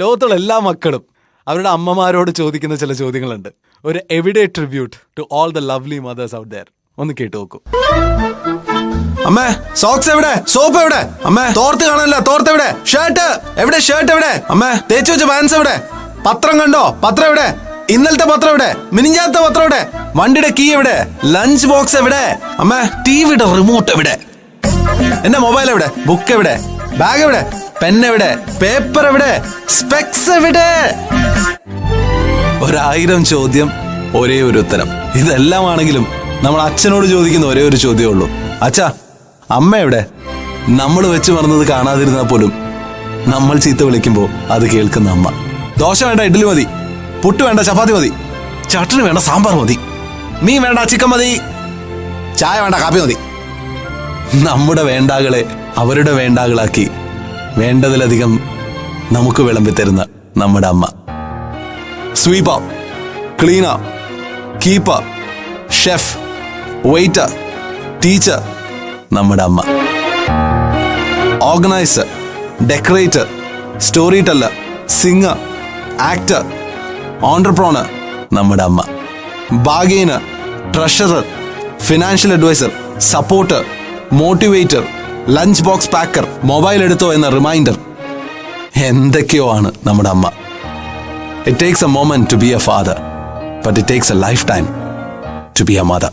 ലോകത്തുള്ള എല്ലാ മക്കളും അവരുടെ അമ്മമാരോട് ചോദിക്കുന്ന ചില ചോദ്യങ്ങളുണ്ട്. ഒരു എവിഡേ tribute to all the lovely mothers out there ഒന്ന് കേട്ടു നോക്കൂ. അമ്മേ സോക്സ് എവിടെ? സോപ്പ് എവിടെ? അമ്മേ തോർത്ത് കാണാനില്ല തോർത്ത് എവിടെ? ഷർട്ട് എവിടെ ഷർട്ട് എവിടെ? അമ്മേ തേച്ചു വെച്ച പാൻസ് എവിടെ? പത്രം കണ്ടോ? പത്രം എവിടെ? ഇന്നലത്തെ പത്രം എവിടെ? മിനിഞ്ഞാത്ത പത്രം എവിടെ? വണ്ടിയുടെ കീ എവിടെ? ലഞ്ച് ബോക്സ് എവിടെ? അമ്മേ ടിവിയുടെ റിമോട്ട് എവിടെ? എന്റെ മൊബൈൽ എവിടെ? ബുക്ക് എവിടെ? ബാഗ് എവിടെ? പെൻ എവിടെ പേപ്പർ എവിടെ സ്പെക്സ് എവിടെ? ഒരായിരം ചോദ്യം ഒരേ ഒരു ഉത്തരം. ഇതെല്ലാമാണെങ്കിലും നമ്മൾ അച്ഛനോട് ചോദിക്കുന്ന ഒരേ ഒരു ചോദ്യമേ ഉള്ളൂ. അച്ഛാ അമ്മ എവിടെ? നമ്മൾ വെച്ച് മറന്നത് കാണാതിരുന്നാൽ പോലും നമ്മൾ ചീത്ത വിളിക്കുമ്പോൾ അത് കേൾക്കുന്ന അമ്മ. ദോശ വേണ്ട ഇഡ്ഡലി മതി. പുട്ട് വേണ്ട ചപ്പാത്തി മതി. ചട്ടിന് വേണ്ട സാമ്പാർ മതി. മീൻ വേണ്ട ചിക്കൻ മതി. ചായ വേണ്ട കാപ്പി മതി. നമ്മുടെ വേണ്ടാകളെ അവരുടെ വേണ്ടാകളാക്കി വേണ്ടതിലധികം നമുക്ക് വിളമ്പി തരുന്ന നമ്മുടെ അമ്മ. Sweeper cleaner keeper chef waiter teacher നമ്മുടെ അമ്മ. Organiser decorator story teller singer actor entrepreneur നമ്മുടെ അമ്മ. Bargainer treasurer financial advisor supporter motivator lunch box packer mobile എടുത്തോ എന്ന റിമൈൻഡർ എന്തൊക്കെയോ ആണ് നമ്മുടെ അമ്മ. It takes a moment to be a father but it takes a lifetime to be a mother